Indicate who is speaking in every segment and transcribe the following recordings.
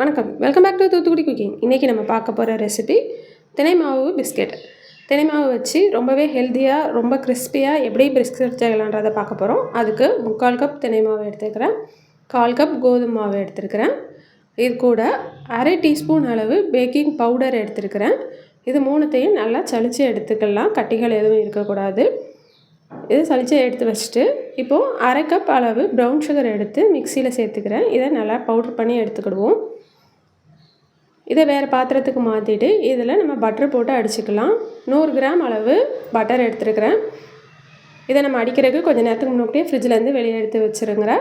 Speaker 1: வணக்கம். Welcome back to Thoothukudi cooking இன்றைக்கி நம்ம பார்க்க போகிற ரெசிபி தினை மாவு பிஸ்கெட் தினை மாவு வச்சு ரொம்பவே ஹெல்த்தியாக ரொம்ப கிறிஸ்பியாக எப்படி பிஸ்கெட் செய்யலான்றதை பார்க்க போகிறோம் அதுக்கு முக்கால் கப் தினை மாவு எடுத்துக்கிறேன். கால் கப் கோதுமை மாவு எடுத்துருக்கிறேன் இது கூட அரை டீஸ்பூன் அளவு பேக்கிங் பவுடர் எடுத்துருக்கிறேன் இது மூணுத்தையும் நல்லா சளிச்சு எடுத்துக்கலாம். கட்டிகள் எதுவும் இருக்கக்கூடாது. இது சளிச்சு எடுத்து வச்சுட்டு இப்போது அரை கப் அளவு ப்ரௌன் சுகர் எடுத்து மிக்சியில் சேர்த்துக்கிறேன். இதை நல்லா பவுட்ரு பண்ணி எடுத்துக்கிடுவோம். இதை வேறு பாத்திரத்துக்கு மாற்றிட்டு இதில் நம்ம பட்டர் போட்டு அடிச்சுக்கலாம். நூறு கிராம் அளவு பட்டர் எடுத்துருக்கிறேன். இதை நம்ம அடிக்கிறதுக்கு கொஞ்சம் நேரத்துக்கு முன்னாடியே ஃப்ரிட்ஜிலேருந்து வெளியே எடுத்து வச்சுருங்கிற.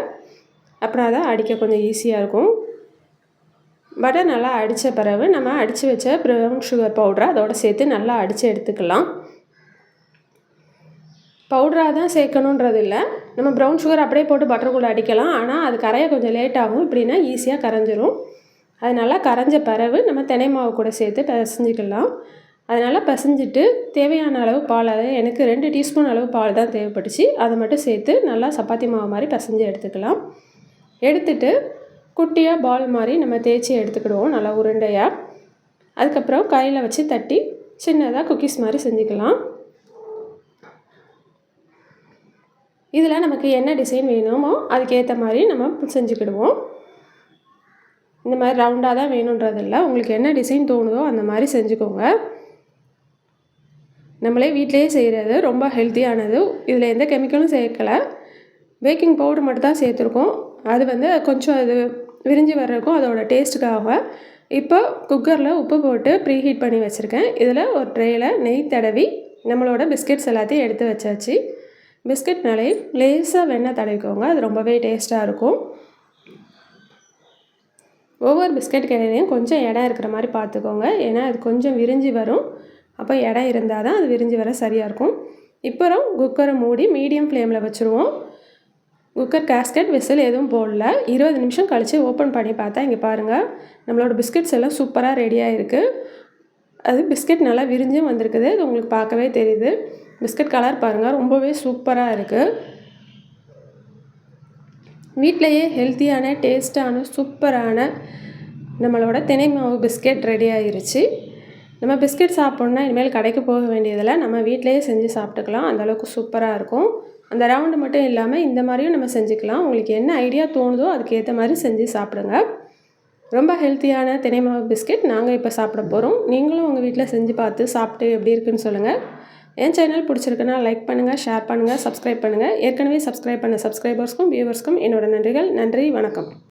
Speaker 1: அப்புறம் அதை அடிக்க கொஞ்சம் ஈஸியாக இருக்கும். பட்டர் நல்லா அடித்த பிறகு நம்ம அடித்து வச்ச ப்ரௌன் சுகர் பவுடரை அதோடு சேர்த்து நல்லா அடித்து எடுத்துக்கலாம். பவுடராக தான் சேர்க்கணுன்றது இல்லை. நம்ம ப்ரௌன் சுகர் அப்படியே போட்டு பட்டருக்குள்ளே அடிக்கலாம். ஆனால் அது கரைய கொஞ்சம் லேட் ஆகும். இப்படின்னா ஈஸியாக கரைஞ்சிரும். அதனால் கரைஞ்ச பிறகு நம்ம தினை மாவு கூட சேர்த்து பிசைஞ்சிக்கலாம். அதனால் பிசைஞ்சிட்டு தேவையான அளவு பால் அது எனக்கு ரெண்டு டீஸ்பூன் அளவு பால் தான் தேவைப்பட்டுச்சு. அதை மட்டும் சேர்த்து நல்லா சப்பாத்தி மாவு மாதிரி பிசைஞ்சு எடுத்துக்கலாம். எடுத்துட்டு குட்டியாக பால் மாதிரி நம்ம தேய்ச்சி எடுத்துக்கிடுவோம் நல்லா உருண்டையாக அதுக்கப்புறம் கையில் வச்சு தட்டி சின்னதாக குக்கீஸ் மாதிரி செஞ்சுக்கலாம். இதில் நமக்கு என்ன டிசைன் வேணுமோ அதுக்கேற்ற மாதிரி நம்ம செஞ்சுக்கிடுவோம். இந்த மாதிரி ரவுண்டாக தான் வேணுன்றதில்ல. உங்களுக்கு என்ன டிசைன் தோணுதோ அந்த மாதிரி செஞ்சுக்கோங்க. நம்மளே வீட்டிலேயே செய்கிறது ரொம்ப ஹெல்த்தியானது இதில் எந்த கெமிக்கலும் சேர்க்கலை. பேக்கிங் பவுடர் மட்டும் தான் சேர்த்துருக்கோம். அது வந்து கொஞ்சம் அது விரிஞ்சு வர்றதுக்கும் அதோட டேஸ்ட்டுக்காக இப்போ குக்கரில் உப்பு போட்டு ப்ரீ ஹீட் பண்ணி வச்சுருக்கேன். இதில் ஒரு ட்ரேயில் நெய் தடவி நம்மளோட பிஸ்கெட்ஸ் எல்லாத்தையும் எடுத்து வச்சாச்சு. பிஸ்கெட்னாலே மேலே லேசாக வெண்ணெய் தடவிக்கோங்க. அது ரொம்பவே டேஸ்ட்டாக இருக்கும். ஒவ்வொரு பிஸ்கட் கடையிலையும் கொஞ்சம் இடம் இருக்கிற மாதிரி பார்த்துக்கோங்க. ஏன்னா அது கொஞ்சம் விரிஞ்சு வரும். அப்போ இடம் இருந்தால் தான் அது விரிஞ்சு வர சரியாக இருக்கும். இப்போ குக்கரை மூடி மீடியம் ஃப்ளேமில் வச்சுருவோம். குக்கர் கேஸ்கட் விசில் எதுவும் போடல. இருபது நிமிஷம் கழித்து ஓப்பன் பண்ணி பார்த்தா இங்கே பாருங்கள் நம்மளோட பிஸ்கட்ஸ் எல்லாம் சூப்பராக ரெடியாக இருக்குது அது பிஸ்கட் நல்லா விரிஞ்சும் வந்திருக்குது. அது உங்களுக்கு பார்க்கவே தெரியுது. பிஸ்கட் கலர் பாருங்கள் ரொம்பவே சூப்பராக இருக்குது வீட்டிலையே ஹெல்த்தியான டேஸ்ட்டான சூப்பரான நம்மளோட தினை மாவு பிஸ்கெட் ரெடி ஆயிருச்சு. நம்ம பிஸ்கெட் சாப்பிட்ணுன்னா இனிமேல் கடைக்கு போக வேண்டியதில்லை நம்ம வீட்டிலையே செஞ்சு சாப்பிட்டுக்கலாம். அந்தளவுக்கு சூப்பராக இருக்கும். அந்த ரவுண்டு மட்டும் இல்லாமல் இந்த மாதிரியும் நம்ம செஞ்சுக்கலாம். உங்களுக்கு என்ன ஐடியா தோணுதோ அதுக்கேற்ற மாதிரி செஞ்சு சாப்பிடுங்க. ரொம்ப ஹெல்த்தியான தினை மாவு பிஸ்கெட் நாங்கள் இப்போ சாப்பிட போகிறோம் நீங்களும் உங்கள் வீட்டில் செஞ்சு பார்த்து சாப்பிட்டு எப்படி இருக்குன்னு சொல்லுங்கள் என் சேனல் பிடிச்சிருக்குன்னா லைக் பண்ணுங்கள் ஷேர் பண்ணுங்கள் சப்ஸ்கிரைப் பண்ணுங்கள் ஏற்கனவே சப்ஸ்கிரைப் பண்ண சப்ஸ்கிரைபர்ஸ்க்கும் வியூவர்ஸ்க்கும் என்னோடய நன்றிகள். நன்றி வணக்கம்.